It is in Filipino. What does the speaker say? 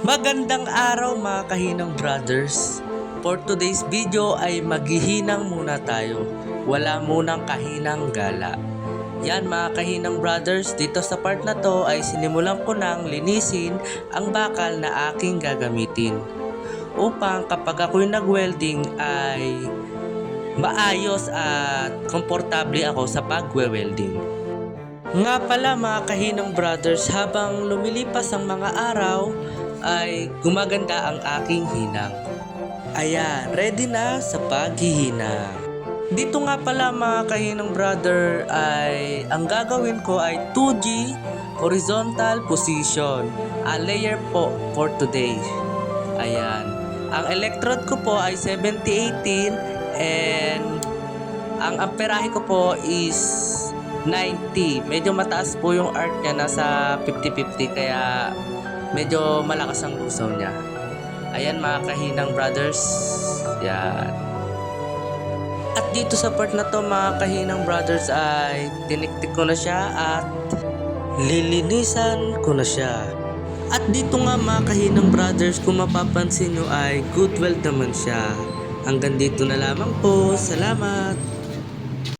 Magandang araw mga kahinang brothers. For today's video ay maghihinang muna tayo. Wala munang kahinang gala. Yan mga kahinang brothers, dito sa part na to ay sinimulan ko nang linisin ang bakal na aking gagamitin. Upang kapag ako'y nag-welding ay maayos at komportable ako sa pagwe-welding. Nga pala mga kahinang brothers, habang lumilipas ang mga araw, ay gumaganda ang aking hinang. Ayan, ready na sa paghihinang. Dito nga pala mga kahinang brother ay ang gagawin ko ay 2G horizontal position. A layer po for today. Ayan. Ang electrode ko po ay 7018 and ang amperahe ko po is 90. Medyo mataas po yung arc niya, nasa 50-50 kaya medyo malakas ang lusaw niya. Ayan mga kahinang brothers. Yan. At dito sa part na to mga kahinang brothers ay tiniktik ko na siya at lilinisan ko na siya. At dito nga mga kahinang brothers kung mapapansin nyo ay good naman siya. Hanggang dito na lamang po. Salamat!